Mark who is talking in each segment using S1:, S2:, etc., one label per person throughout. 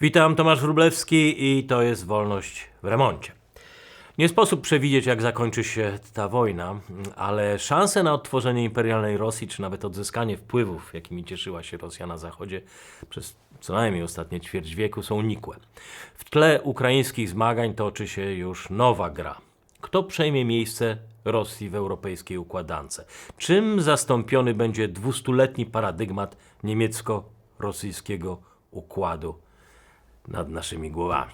S1: Witam, Tomasz Wróblewski i to jest Wolność w remoncie. Nie sposób przewidzieć, jak zakończy się ta wojna, ale szanse na odtworzenie imperialnej Rosji, czy nawet odzyskanie wpływów, jakimi cieszyła się Rosja na Zachodzie przez co najmniej ostatnie ćwierć wieku, są nikłe. W tle ukraińskich zmagań toczy się już nowa gra. Kto przejmie miejsce Rosji w europejskiej układance? Czym zastąpiony będzie dwustuletni paradygmat niemiecko-rosyjskiego układu nad naszymi głowami?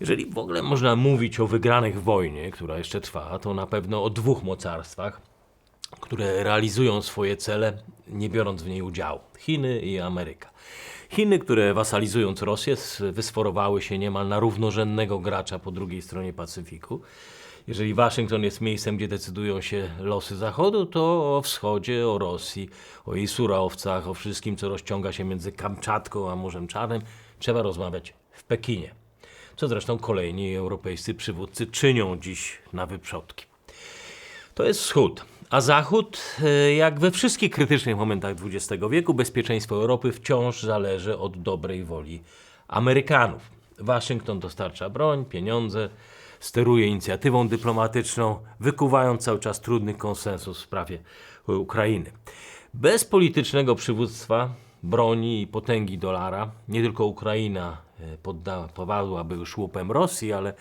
S1: Jeżeli w ogóle można mówić o wygranych wojnie, która jeszcze trwa, to na pewno o dwóch mocarstwach, które realizują swoje cele, nie biorąc w niej udziału: Chiny i Ameryka. Chiny, które wasalizując Rosję, wysforowały się niemal na równorzędnego gracza po drugiej stronie Pacyfiku. Jeżeli Waszyngton jest miejscem, gdzie decydują się losy Zachodu, to o wschodzie, o Rosji, o jej surowcach, o wszystkim, co rozciąga się między Kamczatką a Morzem Czarnym, trzeba rozmawiać w Pekinie. Co zresztą kolejni europejscy przywódcy czynią dziś na wyprzodki. To jest wschód. A zachód, e, jak we wszystkich krytycznych momentach XX wieku, bezpieczeństwo Europy wciąż zależy od dobrej woli Amerykanów. Waszyngton dostarcza broń, pieniądze, steruje inicjatywą dyplomatyczną, wykuwając cały czas trudny konsensus w sprawie Ukrainy. Bez politycznego przywództwa, broni i potęgi dolara, nie tylko Ukraina e, podda- popadłaby już łupem Rosji, ale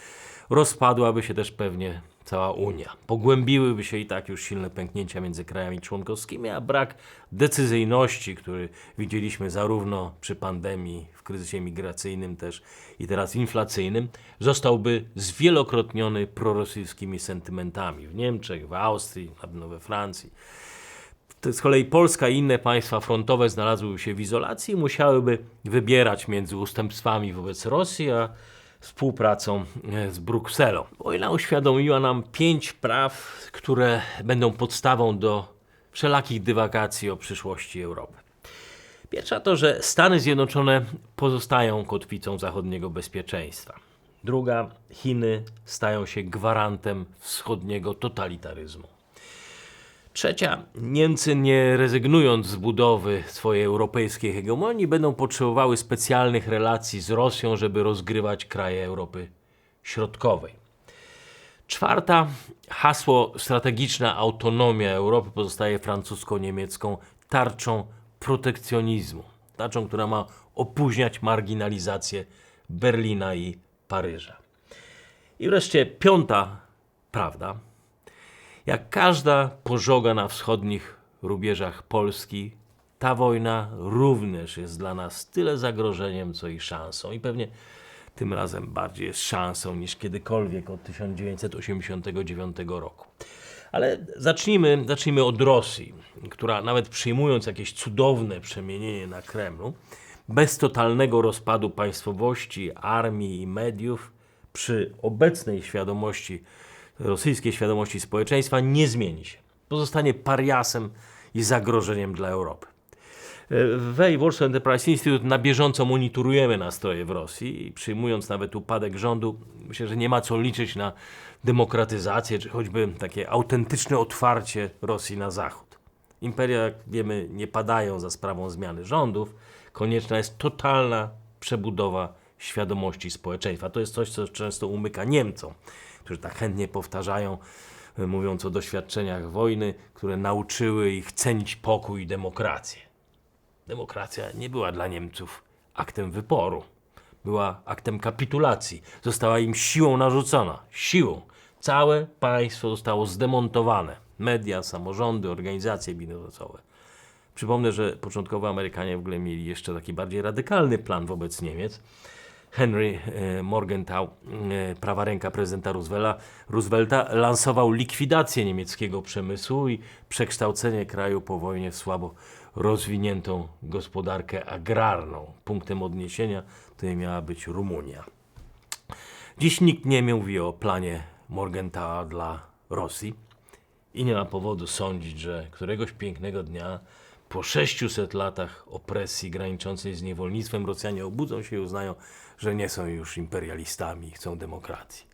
S1: rozpadłaby się też pewnie cała Unia. Pogłębiłyby się i tak już silne pęknięcia między krajami członkowskimi, a brak decyzyjności, który widzieliśmy zarówno przy pandemii, w kryzysie migracyjnym też i teraz inflacyjnym, zostałby zwielokrotniony prorosyjskimi sentymentami w Niemczech, w Austrii, na pewno we Francji. Z kolei Polska i inne państwa frontowe znalazłyby się w izolacji i musiałyby wybierać między ustępstwami wobec Rosji, a współpracą e, z Brukselą. Wojna uświadomiła nam pięć praw, które będą podstawą do wszelakich dywagacji o przyszłości Europy. Pierwsza to, że Stany Zjednoczone pozostają kotwicą zachodniego bezpieczeństwa. Druga, Chiny stają się gwarantem wschodniego totalitaryzmu. Trzecia, Niemcy nie rezygnując z budowy swojej europejskiej hegemonii, będą potrzebowały specjalnych relacji z Rosją, żeby rozgrywać kraje Europy Środkowej. Czwarta, hasło strategiczna autonomia Europy pozostaje francusko-niemiecką tarczą protekcjonizmu. Tarczą, która ma opóźniać marginalizację Berlina i Paryża. I wreszcie piąta prawda, jak każda pożoga na wschodnich rubieżach Polski, ta wojna również jest dla nas tyle zagrożeniem, co i szansą. I pewnie tym razem bardziej jest szansą niż kiedykolwiek od 1989 roku. Ale zacznijmy, zacznijmy od Rosji, która nawet przyjmując jakieś cudowne przemienienie na Kremlu, bez totalnego rozpadu państwowości, armii i mediów, przy obecnej świadomości, rosyjskiej świadomości społeczeństwa, nie zmieni się. Pozostanie pariasem i zagrożeniem dla Europy. W Warsaw Enterprise Institute na bieżąco monitorujemy nastroje w Rosji i przyjmując nawet upadek rządu, myślę, że nie ma co liczyć na demokratyzację, czy choćby takie autentyczne otwarcie Rosji na zachód. Imperia, jak wiemy, nie padają za sprawą zmiany rządów. Konieczna jest totalna przebudowa świadomości społeczeństwa. To jest coś, co często umyka Niemcom, którzy tak chętnie powtarzają, e, mówiąc o doświadczeniach wojny, które nauczyły ich cenić pokój i demokrację. Demokracja nie była dla Niemców aktem wyporu. Była aktem kapitulacji. Została im siłą narzucona. Siłą. Całe państwo zostało zdemontowane. Media, samorządy, organizacje biznesowe. Przypomnę, że początkowo Amerykanie w ogóle mieli jeszcze taki bardziej radykalny plan wobec Niemiec. Henry e, Morgenthau, e, prawa ręka prezydenta Roosevelta, Roosevelta, lansował likwidację niemieckiego przemysłu i przekształcenie kraju po wojnie w słabo rozwiniętą gospodarkę agrarną. Punktem odniesienia tutaj miała być Rumunia. Dziś nikt nie mówi o planie Morgentaua dla Rosji i nie ma powodu sądzić, że któregoś pięknego dnia po 600 latach opresji graniczącej z niewolnictwem Rosjanie obudzą się i uznają, że nie są już imperialistami i chcą demokracji.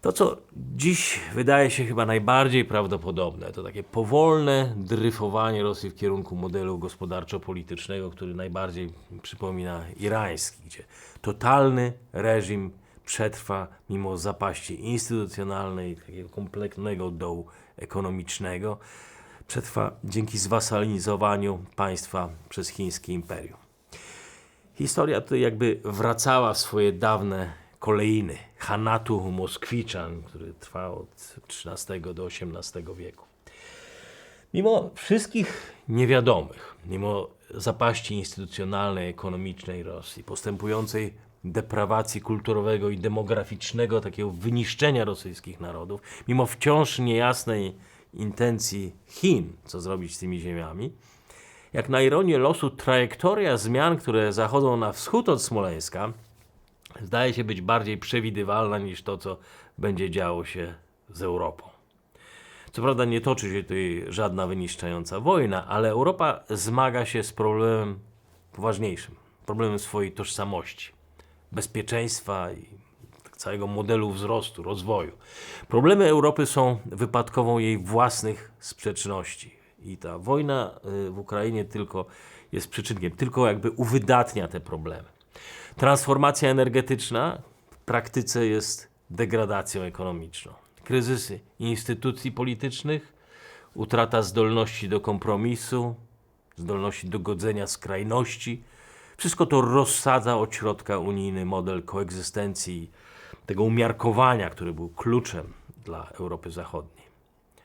S1: To, co dziś wydaje się chyba najbardziej prawdopodobne, to takie powolne dryfowanie Rosji w kierunku modelu gospodarczo-politycznego, który najbardziej przypomina irański, gdzie totalny reżim przetrwa mimo zapaści instytucjonalnej, takiego kompletnego dołu ekonomicznego, przetrwa dzięki zwasalizowaniu państwa przez chińskie imperium. Historia tutaj jakby wracała w swoje dawne kolejny Hanatu Moskwiczan, który trwał od XIII do XVIII wieku. Mimo wszystkich niewiadomych, mimo zapaści instytucjonalnej, ekonomicznej Rosji, postępującej deprawacji kulturowego i demograficznego, takiego wyniszczenia rosyjskich narodów, mimo wciąż niejasnej intencji Chin, co zrobić z tymi ziemiami, jak na ironię losu trajektoria zmian, które zachodzą na wschód od Smoleńska, zdaje się być bardziej przewidywalna niż to, co będzie działo się z Europą. Co prawda nie toczy się tutaj żadna wyniszczająca wojna, ale Europa zmaga się z problemem poważniejszym, problemem swojej tożsamości, bezpieczeństwa i całego modelu wzrostu, rozwoju. Problemy Europy są wypadkową jej własnych sprzeczności. I ta wojna y, w Ukrainie tylko jest przyczynkiem, tylko jakby uwydatnia te problemy. Transformacja energetyczna w praktyce jest degradacją ekonomiczną. Kryzysy instytucji politycznych, utrata zdolności do kompromisu, zdolności do godzenia skrajności. Wszystko to rozsadza od środka unijny model koegzystencji, tego umiarkowania, który był kluczem dla Europy Zachodniej.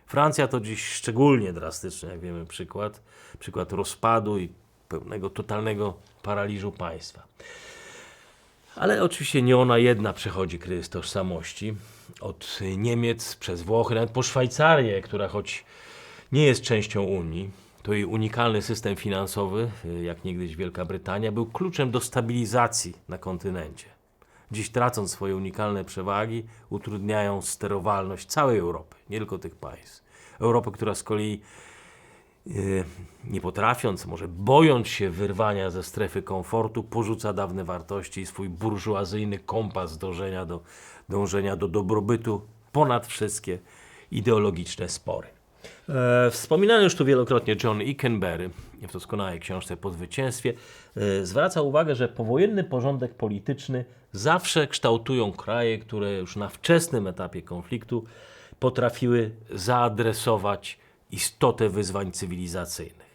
S1: Francja to dziś szczególnie drastyczny, jak wiemy, przykład. Przykład rozpadu i pełnego, totalnego paraliżu państwa. Ale oczywiście nie ona jedna przechodzi kryzys tożsamości. Od Niemiec przez Włochy, nawet po Szwajcarię, która choć nie jest częścią Unii, to jej unikalny system finansowy, jak niegdyś Wielka Brytania, był kluczem do stabilizacji na kontynencie. Dziś tracąc swoje unikalne przewagi, utrudniają sterowalność całej Europy, nie tylko tych państw. Europy, która z kolei Yy, nie potrafiąc, może bojąc się wyrwania ze strefy komfortu, porzuca dawne wartości i swój burżuazyjny kompas dążenia do, dążenia do dobrobytu ponad wszystkie ideologiczne spory. E, wspominany już tu wielokrotnie John Ikenberry w doskonałej książce Po zwycięstwie e, zwraca uwagę, że powojenny porządek polityczny zawsze kształtują kraje, które już na wczesnym etapie konfliktu potrafiły zaadresować istotę wyzwań cywilizacyjnych.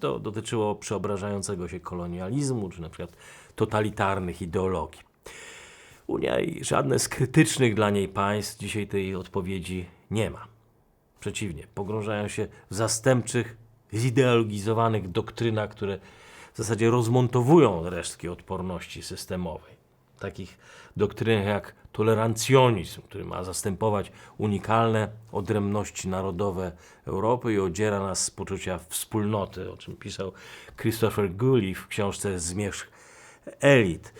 S1: To dotyczyło przeobrażającego się kolonializmu, czy na przykład totalitarnych ideologii. Unia i żadne z krytycznych dla niej państw dzisiaj tej odpowiedzi nie ma. Przeciwnie, pogrążają się w zastępczych, zideologizowanych doktrynach, które w zasadzie rozmontowują resztki odporności systemowej. Takich doktrynach jak tolerancjonizm, który ma zastępować unikalne odrębności narodowe Europy i odziera nas z poczucia wspólnoty, o czym pisał Christopher Gulley w książce Zmierzch elit.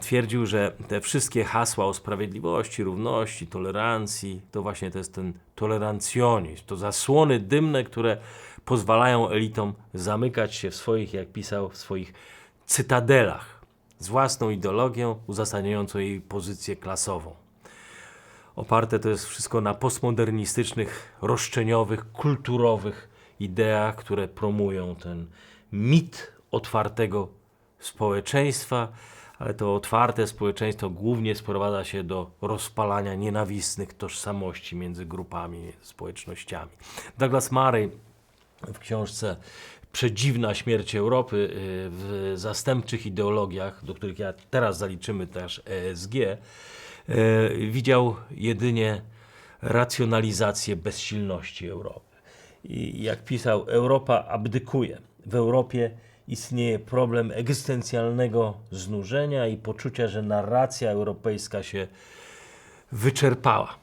S1: Twierdził, że te wszystkie hasła o sprawiedliwości, równości, tolerancji, to właśnie to jest ten tolerancjonizm, to zasłony dymne, które pozwalają elitom zamykać się w swoich, jak pisał, w swoich cytadelach z własną ideologią uzasadniającą jej pozycję klasową. Oparte to jest wszystko na postmodernistycznych, roszczeniowych, kulturowych ideach, które promują ten mit otwartego społeczeństwa, ale to otwarte społeczeństwo głównie sprowadza się do rozpalania nienawistnych tożsamości między grupami, społecznościami. Douglas Murray w książce przedziwna śmierć Europy y, w zastępczych ideologiach, do których ja teraz zaliczymy też ESG, y, widział jedynie racjonalizację bezsilności Europy. I jak pisał, Europa abdykuje. W Europie istnieje problem egzystencjalnego znużenia i poczucia, że narracja europejska się wyczerpała.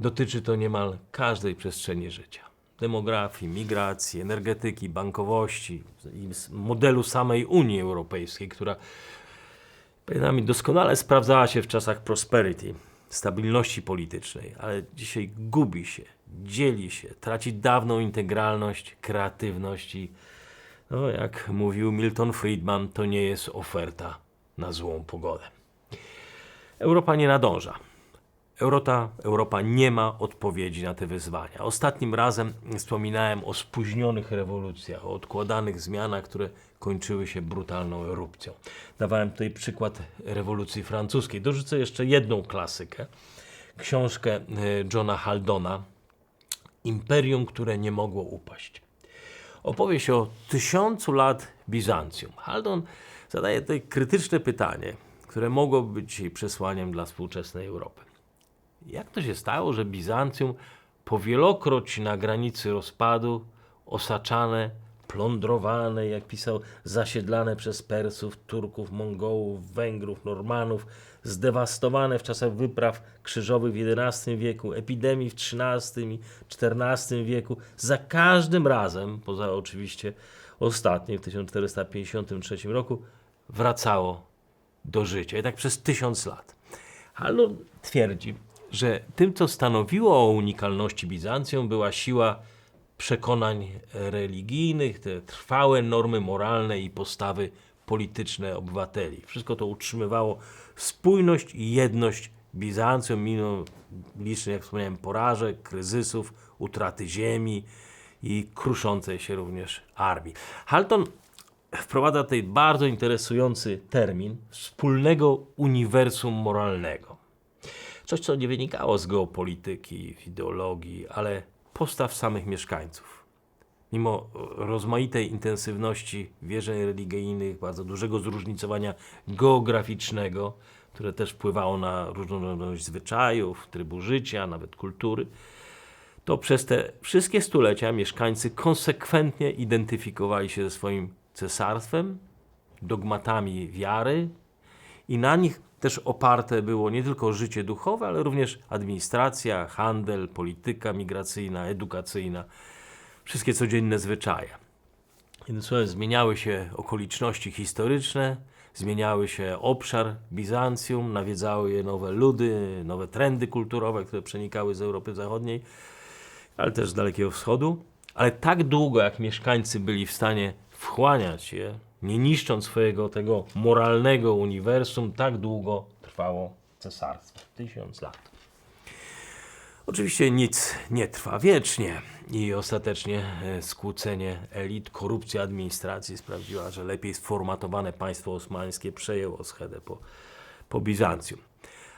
S1: Dotyczy to niemal każdej przestrzeni życia demografii, migracji, energetyki, bankowości i modelu samej Unii Europejskiej, która mi doskonale sprawdzała się w czasach prosperity, stabilności politycznej, ale dzisiaj gubi się, dzieli się, traci dawną integralność, kreatywność i, no, jak mówił Milton Friedman, to nie jest oferta na złą pogodę. Europa nie nadąża. Europa, Europa nie ma odpowiedzi na te wyzwania. Ostatnim razem wspominałem o spóźnionych rewolucjach, o odkładanych zmianach, które kończyły się brutalną erupcją. Dawałem tutaj przykład rewolucji francuskiej. Dorzucę jeszcze jedną klasykę. Książkę e, Johna Haldona Imperium, które nie mogło upaść. Opowieść o tysiącu lat Bizancjum. Haldon zadaje tutaj krytyczne pytanie, które mogło być przesłaniem dla współczesnej Europy. Jak to się stało, że Bizancjum powielokroć na granicy rozpadu, osaczane, plądrowane, jak pisał, zasiedlane przez Persów, Turków, Mongołów, Węgrów, Normanów, zdewastowane w czasach wypraw krzyżowych w XI wieku, epidemii w XIII i XIV wieku, za każdym razem, poza oczywiście ostatnim w 1453 roku, wracało do życia. I tak przez tysiąc lat. Hallon twierdzi, że tym, co stanowiło o unikalności Bizancjum, była siła przekonań religijnych, te trwałe normy moralne i postawy polityczne obywateli. Wszystko to utrzymywało spójność i jedność Bizancjum, mimo licznych, jak wspomniałem, porażek, kryzysów, utraty ziemi i kruszącej się również armii. Halton wprowadza tutaj bardzo interesujący termin wspólnego uniwersum moralnego. Coś, co nie wynikało z geopolityki, ideologii, ale postaw samych mieszkańców. Mimo rozmaitej intensywności wierzeń religijnych, bardzo dużego zróżnicowania geograficznego, które też wpływało na różnorodność zwyczajów, trybu życia, nawet kultury, to przez te wszystkie stulecia mieszkańcy konsekwentnie identyfikowali się ze swoim cesarstwem, dogmatami wiary i na nich też oparte było nie tylko życie duchowe, ale również administracja, handel, polityka migracyjna, edukacyjna, wszystkie codzienne zwyczaje. Jednym słowem, zmieniały się okoliczności historyczne, zmieniały się obszar Bizancjum, nawiedzały je nowe ludy, nowe trendy kulturowe, które przenikały z Europy Zachodniej, ale też z Dalekiego Wschodu. Ale tak długo, jak mieszkańcy byli w stanie wchłaniać je, nie niszcząc swojego tego moralnego uniwersum, tak długo trwało cesarstwo. Tysiąc lat. Oczywiście nic nie trwa wiecznie i ostatecznie e, skłócenie elit, korupcja administracji sprawiła, że lepiej sformatowane państwo osmańskie przejęło schedę po, po Bizancjum.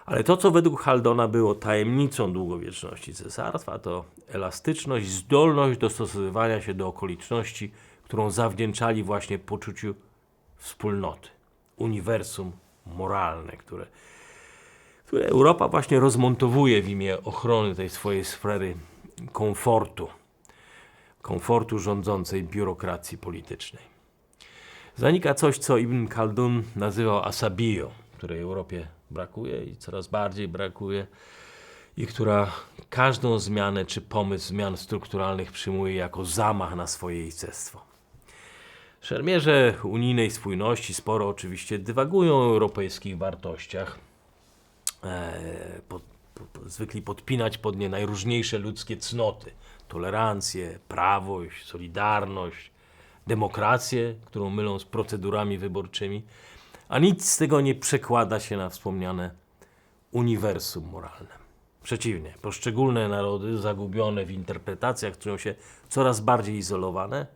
S1: Ale to, co według Haldona było tajemnicą długowieczności cesarstwa, to elastyczność, zdolność dostosowywania się do okoliczności, którą zawdzięczali właśnie poczuciu wspólnoty, uniwersum moralne, które, które Europa właśnie rozmontowuje w imię ochrony tej swojej sfery komfortu, komfortu rządzącej biurokracji politycznej. Zanika coś, co Ibn Khaldun nazywał asabiją, której Europie brakuje i coraz bardziej brakuje i która każdą zmianę czy pomysł zmian strukturalnych przyjmuje jako zamach na swoje istestwo. Szermierze unijnej spójności sporo oczywiście dywagują o europejskich wartościach. E, pod, po, zwykli podpinać pod nie najróżniejsze ludzkie cnoty. Tolerancję, prawość, solidarność, demokrację, którą mylą z procedurami wyborczymi. A nic z tego nie przekłada się na wspomniane uniwersum moralne. Przeciwnie, poszczególne narody zagubione w interpretacjach czują się coraz bardziej izolowane,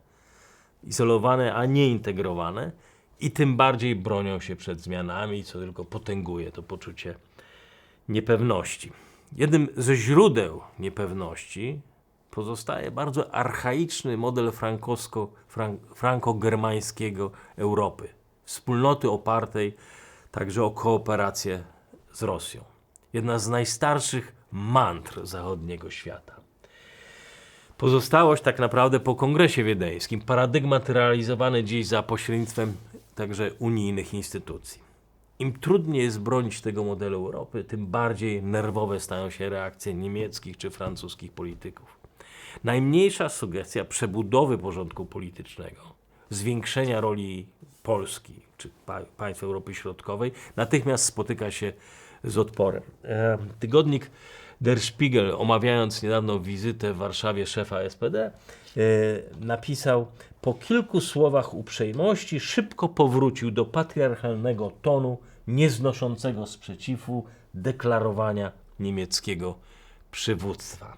S1: izolowane, a nie integrowane i tym bardziej bronią się przed zmianami, co tylko potęguje to poczucie niepewności. Jednym ze źródeł niepewności pozostaje bardzo archaiczny model franko-germańskiego Europy. Wspólnoty opartej także o kooperację z Rosją. Jedna z najstarszych mantr zachodniego świata. Pozostałość tak naprawdę po kongresie wiedeńskim, paradygmat realizowany dziś za pośrednictwem także unijnych instytucji. Im trudniej jest bronić tego modelu Europy, tym bardziej nerwowe stają się reakcje niemieckich czy francuskich polityków. Najmniejsza sugestia przebudowy porządku politycznego, zwiększenia roli Polski czy państw Europy Środkowej natychmiast spotyka się z odporem. E, tygodnik Der Spiegel, omawiając niedawno wizytę w Warszawie szefa SPD, e, napisał: Po kilku słowach uprzejmości szybko powrócił do patriarchalnego tonu, nieznoszącego sprzeciwu, deklarowania niemieckiego przywództwa.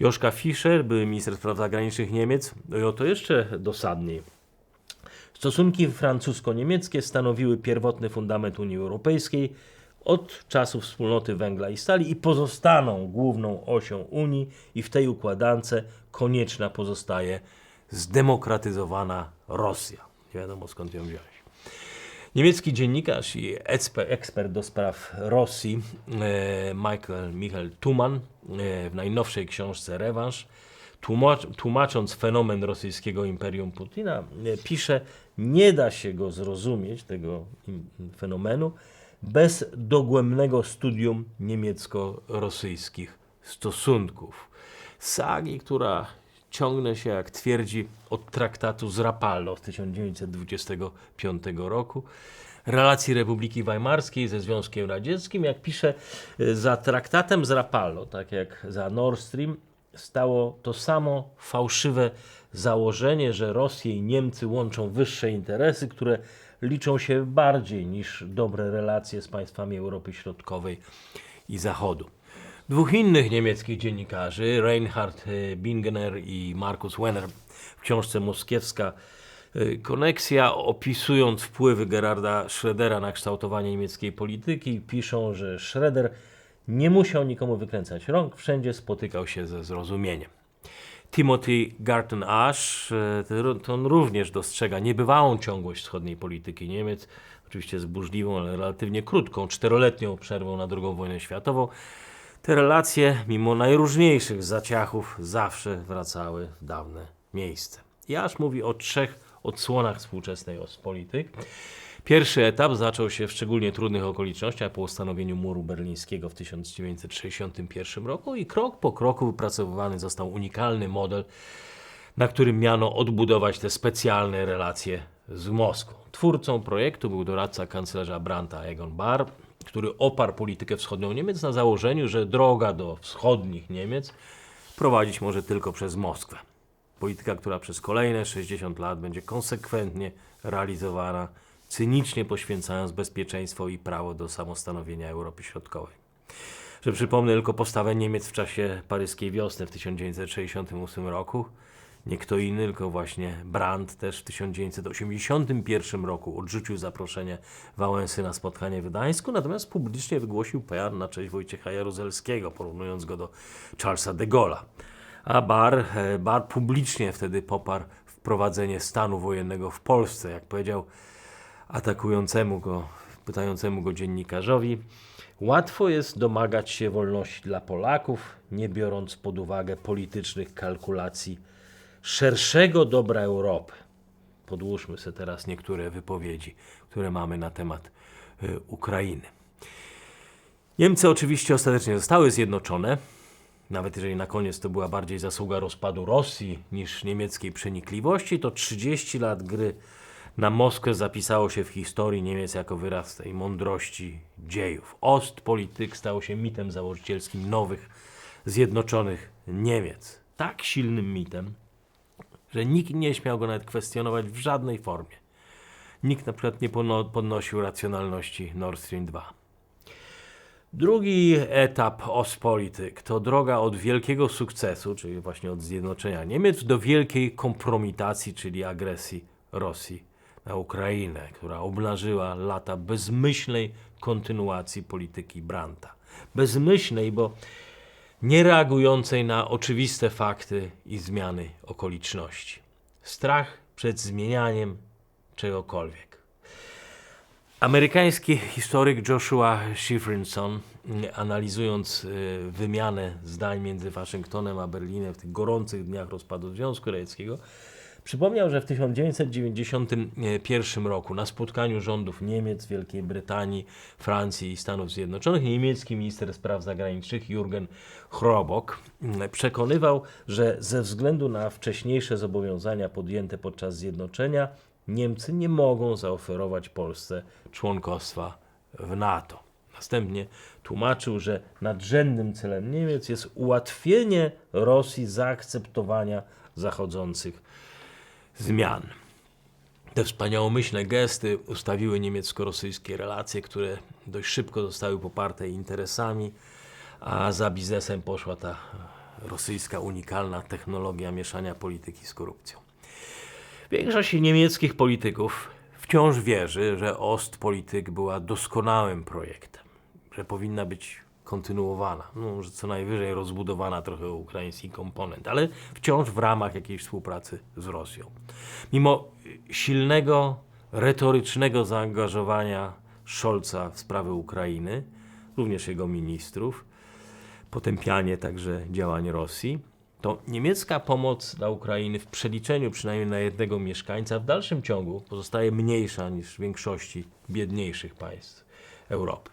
S1: Joszka Fischer, były minister spraw zagranicznych Niemiec, no i oto jeszcze dosadniej. Stosunki francusko-niemieckie stanowiły pierwotny fundament Unii Europejskiej od czasów wspólnoty węgla i stali i pozostaną główną osią Unii i w tej układance konieczna pozostaje zdemokratyzowana Rosja. Nie wiadomo skąd ją wziąć. Niemiecki dziennikarz i ekspert do spraw Rosji e, Michael Michael Tuman e, w najnowszej książce Rewanż tłumacz, tłumacząc fenomen rosyjskiego imperium Putina e, pisze nie da się go zrozumieć, tego fenomenu, bez dogłębnego studium niemiecko-rosyjskich stosunków. Sagi, która ciągnie się, jak twierdzi, od traktatu z Rapallo z 1925 roku, relacji Republiki Weimarskiej ze Związkiem Radzieckim. Jak pisze, y, za traktatem z Rapallo, tak jak za Nord Stream, stało to samo fałszywe założenie, że Rosję i Niemcy łączą wyższe interesy, które liczą się bardziej niż dobre relacje z państwami Europy Środkowej i Zachodu. Dwóch innych niemieckich dziennikarzy, Reinhard e, Bingener i Markus Wenner, w książce Moskiewska e, Koneksja, opisując wpływy Gerarda Schrödera na kształtowanie niemieckiej polityki, piszą, że Schröder nie musiał nikomu wykręcać rąk, wszędzie spotykał się ze zrozumieniem. Timothy Garton Ash, e, to on również dostrzega niebywałą ciągłość wschodniej polityki Niemiec, oczywiście z burzliwą, ale relatywnie krótką, czteroletnią przerwą na II wojnę światową. Te relacje, mimo najróżniejszych zaciachów, zawsze wracały w dawne miejsce. Jasz mówi o trzech odsłonach współczesnej Ospolity. Pierwszy etap zaczął się w szczególnie trudnych okolicznościach po ustanowieniu muru berlińskiego w 1961 roku i krok po kroku wypracowywany został unikalny model, na którym miano odbudować te specjalne relacje z Moskwą. Twórcą projektu był doradca kanclerza Brandta Egon Barr, który oparł politykę wschodnią Niemiec na założeniu, że droga do wschodnich Niemiec prowadzić może tylko przez Moskwę. Polityka, która przez kolejne 60 lat będzie konsekwentnie realizowana cynicznie poświęcając bezpieczeństwo i prawo do samostanowienia Europy Środkowej. Że przypomnę tylko postawę Niemiec w czasie paryskiej wiosny w 1968 roku. Nie kto inny, tylko właśnie Brandt też w 1981 roku odrzucił zaproszenie Wałęsy na spotkanie w Gdańsku, natomiast publicznie wygłosił PR na cześć Wojciecha Jaruzelskiego, porównując go do Charlesa de Gaulle'a. A Bar, e, Bar publicznie wtedy poparł wprowadzenie stanu wojennego w Polsce. Jak powiedział atakującemu go, pytającemu go dziennikarzowi. Łatwo jest domagać się wolności dla Polaków, nie biorąc pod uwagę politycznych kalkulacji szerszego dobra Europy. Podłóżmy sobie teraz niektóre wypowiedzi, które mamy na temat y, Ukrainy. Niemcy oczywiście ostatecznie zostały zjednoczone, nawet jeżeli na koniec to była bardziej zasługa rozpadu Rosji niż niemieckiej przenikliwości, to 30 lat gry na Moskwę zapisało się w historii Niemiec jako wyraz tej mądrości dziejów. Ostpolityk stał się mitem założycielskim nowych, zjednoczonych Niemiec. Tak silnym mitem, że nikt nie śmiał go nawet kwestionować w żadnej formie. Nikt na przykład nie podnosił racjonalności Nord Stream 2. Drugi etap Ostpolityk to droga od wielkiego sukcesu, czyli właśnie od zjednoczenia Niemiec, do wielkiej kompromitacji, czyli agresji Rosji na Ukrainę, która obnażyła lata bezmyślnej kontynuacji polityki Branta. Bezmyślnej, bo nie reagującej na oczywiste fakty i zmiany okoliczności. Strach przed zmienianiem czegokolwiek. Amerykański historyk Joshua Shifrinson, analizując y, wymianę zdań między Waszyngtonem a Berlinem w tych gorących dniach rozpadu Związku Radzieckiego, Przypomniał, że w 1991 roku na spotkaniu rządów Niemiec, Wielkiej Brytanii, Francji i Stanów Zjednoczonych niemiecki minister spraw zagranicznych Jürgen Chrobok przekonywał, że ze względu na wcześniejsze zobowiązania podjęte podczas zjednoczenia Niemcy nie mogą zaoferować Polsce członkostwa w NATO. Następnie tłumaczył, że nadrzędnym celem Niemiec jest ułatwienie Rosji zaakceptowania zachodzących zmian. Te wspaniałomyślne gesty ustawiły niemiecko-rosyjskie relacje, które dość szybko zostały poparte interesami, a za biznesem poszła ta rosyjska unikalna technologia mieszania polityki z korupcją. Większość niemieckich polityków wciąż wierzy, że Ostpolitik była doskonałym projektem, że powinna być kontynuowana, no, co najwyżej rozbudowana trochę ukraiński komponent, ale wciąż w ramach jakiejś współpracy z Rosją. Mimo silnego, retorycznego zaangażowania Scholza w sprawy Ukrainy, również jego ministrów, potępianie także działań Rosji, to niemiecka pomoc dla Ukrainy w przeliczeniu przynajmniej na jednego mieszkańca w dalszym ciągu pozostaje mniejsza niż w większości biedniejszych państw Europy.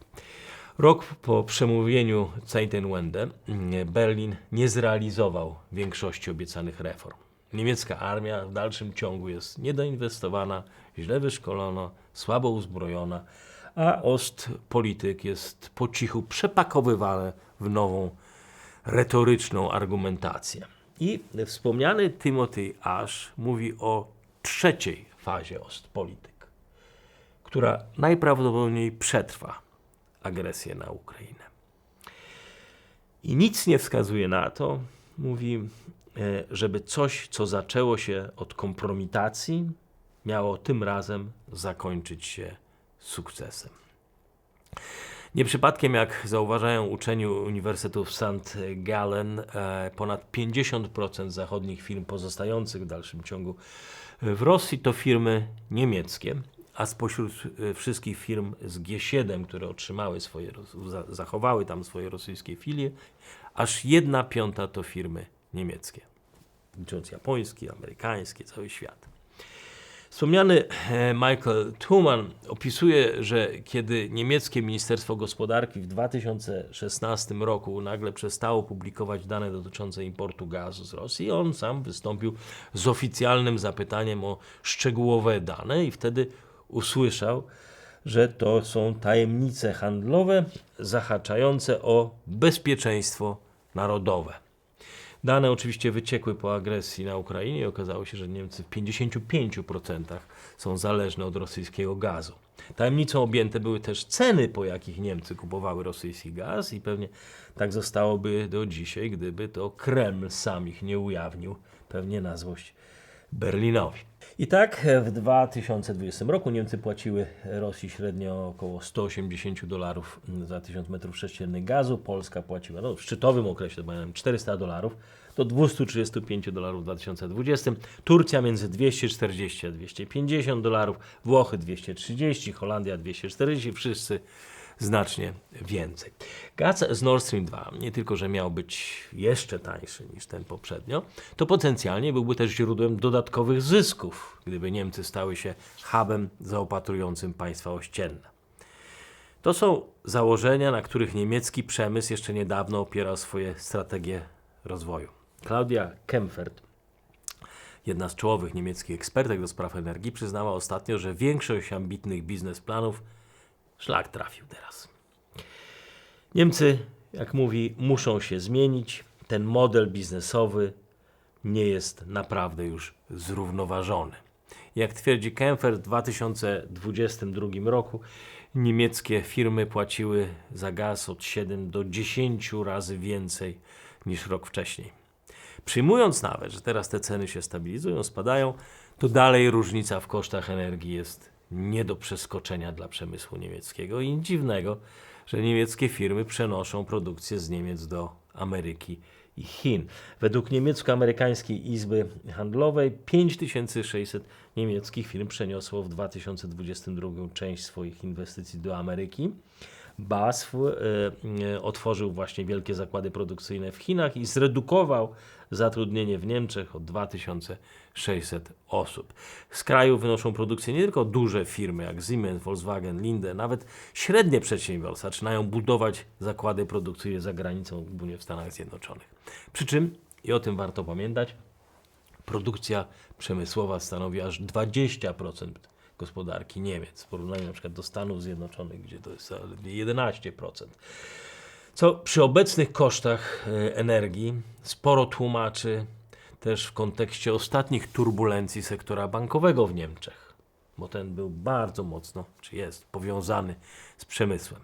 S1: Rok po przemówieniu Zeitenwende mm, Berlin nie zrealizował większości obiecanych reform. Niemiecka armia w dalszym ciągu jest niedoinwestowana, źle wyszkolona, słabo uzbrojona, a Ostpolityk jest po cichu przepakowywany w nową retoryczną argumentację. I wspomniany Timothy Ash mówi o trzeciej fazie Ostpolityk, która najprawdopodobniej przetrwa agresję na Ukrainę. I nic nie wskazuje na to, mówi, e, żeby coś, co zaczęło się od kompromitacji, miało tym razem zakończyć się sukcesem. Nie przypadkiem, jak zauważają uczeni Uniwersytetu w St. Gallen, e, ponad 50% zachodnich firm pozostających w dalszym ciągu w Rosji to firmy niemieckie, a spośród e, wszystkich firm z G7, które otrzymały swoje, za- zachowały tam swoje rosyjskie filie, aż jedna piąta to firmy niemieckie, licząc japońskie, amerykańskie, cały świat. Wspomniany e, Michael Thuman opisuje, że kiedy niemieckie Ministerstwo Gospodarki w 2016 roku nagle przestało publikować dane dotyczące importu gazu z Rosji, on sam wystąpił z oficjalnym zapytaniem o szczegółowe dane i wtedy usłyszał, że to są tajemnice handlowe zahaczające o bezpieczeństwo narodowe. Dane oczywiście wyciekły po agresji na Ukrainie i okazało się, że Niemcy w 55% są zależne od rosyjskiego gazu. Tajemnicą objęte były też ceny, po jakich Niemcy kupowały rosyjski gaz i pewnie tak zostałoby do dzisiaj, gdyby to Kreml sam ich nie ujawnił, pewnie na złość Berlinowi. I tak w 2020 roku Niemcy płaciły Rosji średnio około 180 dolarów za 1000 metrów sześciennych gazu. Polska płaciła no, w szczytowym okresie to pamiętam, 400 dolarów do 235 dolarów w 2020. Turcja między 240 a 250 dolarów, Włochy 230, Holandia 240, wszyscy znacznie więcej. Gaz z Nord Stream 2 nie tylko, że miał być jeszcze tańszy niż ten poprzednio, to potencjalnie byłby też źródłem dodatkowych zysków, gdyby Niemcy stały się hubem zaopatrującym państwa ościenne. To są założenia, na których niemiecki przemysł jeszcze niedawno opierał swoje strategie rozwoju. Claudia Kempfert, jedna z czołowych niemieckich ekspertek do spraw energii, przyznała ostatnio, że większość ambitnych biznesplanów szlak trafił teraz. Niemcy, jak mówi, muszą się zmienić. Ten model biznesowy nie jest naprawdę już zrównoważony. Jak twierdzi Kempfer, w 2022 roku niemieckie firmy płaciły za gaz od 7 do 10 razy więcej niż rok wcześniej. Przyjmując nawet, że teraz te ceny się stabilizują, spadają, to dalej różnica w kosztach energii jest nie do przeskoczenia dla przemysłu niemieckiego i dziwnego, że niemieckie firmy przenoszą produkcję z Niemiec do Ameryki i Chin. Według niemiecko-amerykańskiej Izby Handlowej 5600 niemieckich firm przeniosło w 2022 część swoich inwestycji do Ameryki. BASF e, e, otworzył właśnie wielkie zakłady produkcyjne w Chinach i zredukował zatrudnienie w Niemczech o 2600 osób. Z kraju wynoszą produkcję nie tylko duże firmy jak Siemens, Volkswagen, Linde, nawet średnie przedsiębiorstwa zaczynają budować zakłady produkcyjne za granicą, głównie w Stanach Zjednoczonych. Przy czym, i o tym warto pamiętać, produkcja przemysłowa stanowi aż 20% gospodarki Niemiec, w porównaniu na przykład do Stanów Zjednoczonych, gdzie to jest zaledwie 11%. Co przy obecnych kosztach e, energii sporo tłumaczy też w kontekście ostatnich turbulencji sektora bankowego w Niemczech, bo ten był bardzo mocno, czy jest, powiązany z przemysłem.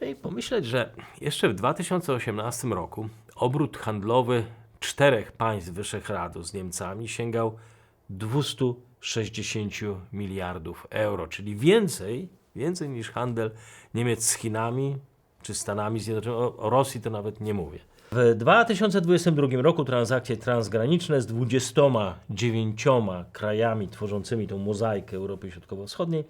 S1: No i pomyśleć, że jeszcze w 2018 roku obrót handlowy czterech państw Wyszehradu z Niemcami sięgał 260 miliardów euro, czyli więcej, więcej niż handel Niemiec z Chinami czy Stanami Zjednoczonymi. O, o Rosji to nawet nie mówię. W 2022 roku transakcje transgraniczne z 29 krajami tworzącymi tą mozaikę Europy Środkowo-Wschodniej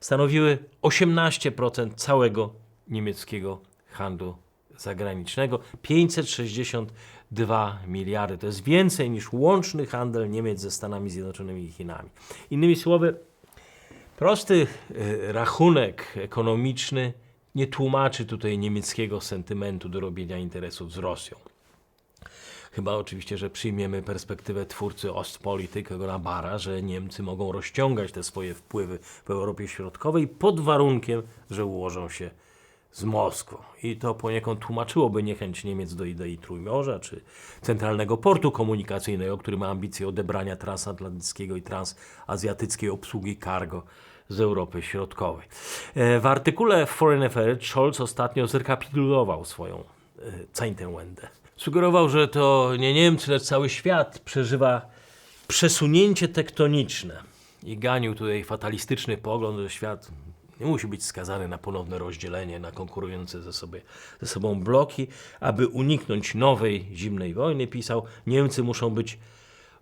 S1: stanowiły 18% całego niemieckiego handlu zagranicznego 562 miliardy. To jest więcej niż łączny handel Niemiec ze Stanami Zjednoczonymi i Chinami. Innymi słowy, prosty y, rachunek ekonomiczny nie tłumaczy tutaj niemieckiego sentymentu do robienia interesów z Rosją. Chyba oczywiście, że przyjmiemy perspektywę twórcy Ostpolitik Egona Bara, że Niemcy mogą rozciągać te swoje wpływy w Europie Środkowej pod warunkiem, że ułożą się z Moskwą. I to poniekąd tłumaczyłoby niechęć Niemiec do idei Trójmorza, czy centralnego portu komunikacyjnego, który ma ambicje odebrania transatlantyckiego i transazjatyckiej obsługi cargo z Europy Środkowej. E, W artykule Foreign Affairs Scholz ostatnio zrekapitulował swoją Zeitenwende. Sugerował, że to nie Niemcy, lecz cały świat przeżywa przesunięcie tektoniczne i ganił tutaj fatalistyczny pogląd, że świat nie musi być skazany na ponowne rozdzielenie, na konkurujące ze, sobie, ze sobą bloki. Aby uniknąć nowej zimnej wojny, pisał, Niemcy muszą być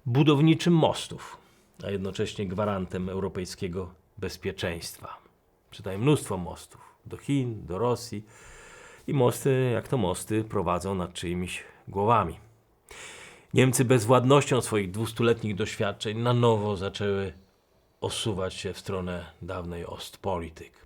S1: budowniczym mostów, a jednocześnie gwarantem europejskiego bezpieczeństwa. Czytaj mnóstwo mostów do Chin, do Rosji i mosty, jak to mosty, prowadzą nad czyimiś głowami. Niemcy bezwładnością swoich dwustuletnich doświadczeń na nowo zaczęły osuwać się w stronę dawnej Ostpolitik.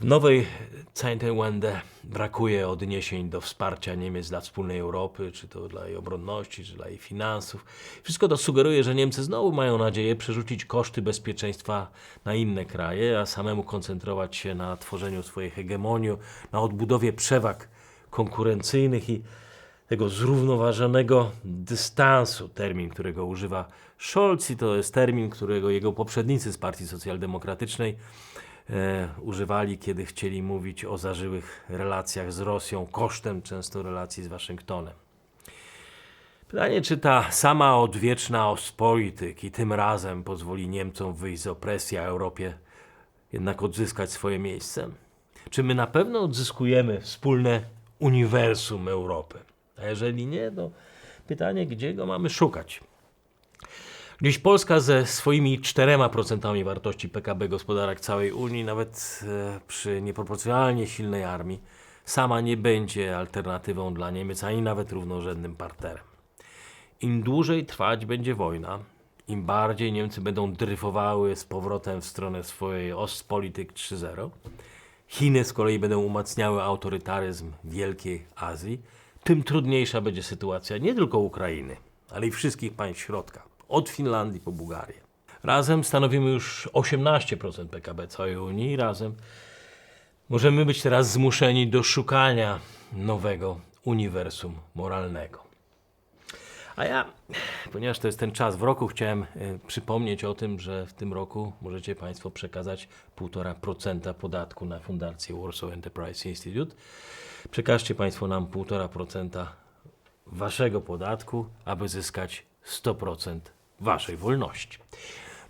S1: W nowej Zeitenwende brakuje odniesień do wsparcia Niemiec dla wspólnej Europy, czy to dla jej obronności, czy dla jej finansów. Wszystko to sugeruje, że Niemcy znowu mają nadzieję przerzucić koszty bezpieczeństwa na inne kraje, a samemu koncentrować się na tworzeniu swojej hegemonii, na odbudowie przewag konkurencyjnych i tego zrównoważonego dystansu, termin, którego używa Scholz i to jest termin, którego jego poprzednicy z Partii Socjaldemokratycznej używali, kiedy chcieli mówić o zażyłych relacjach z Rosją, kosztem często relacji z Waszyngtonem. Pytanie, czy ta sama odwieczna Ostpolitik i tym razem pozwoli Niemcom wyjść z opresji, a Europie jednak odzyskać swoje miejsce? Czy my na pewno odzyskujemy wspólne uniwersum Europy? A jeżeli nie, to pytanie, gdzie go mamy szukać? Dziś Polska ze swoimi 4% wartości PKB gospodarek całej Unii, nawet e, przy nieproporcjonalnie silnej armii, sama nie będzie alternatywą dla Niemiec, ani nawet równorzędnym partnerem. Im dłużej trwać będzie wojna, im bardziej Niemcy będą dryfowały z powrotem w stronę swojej Ostpolitik 3.0, Chiny z kolei będą umacniały autorytaryzm Wielkiej Azji, tym trudniejsza będzie sytuacja nie tylko Ukrainy, ale i wszystkich państw środka, od Finlandii po Bułgarię. Razem stanowimy już 18% PKB całej Unii razem możemy być teraz zmuszeni do szukania nowego uniwersum moralnego. A ja, ponieważ to jest ten czas w roku, chciałem e, przypomnieć o tym, że w tym roku możecie Państwo przekazać 1,5% podatku na fundację Warsaw Enterprise Institute. Przekażcie Państwo nam 1,5% Waszego podatku, aby zyskać 100% Waszej wolności.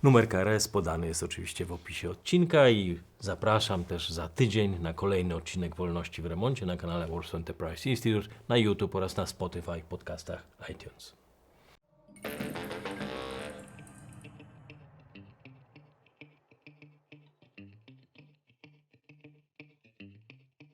S1: Numer KRS podany jest oczywiście w opisie odcinka i zapraszam też za tydzień na kolejny odcinek Wolności w Remoncie na kanale Warsaw Enterprise Institute, na YouTube oraz na Spotify, podcastach iTunes.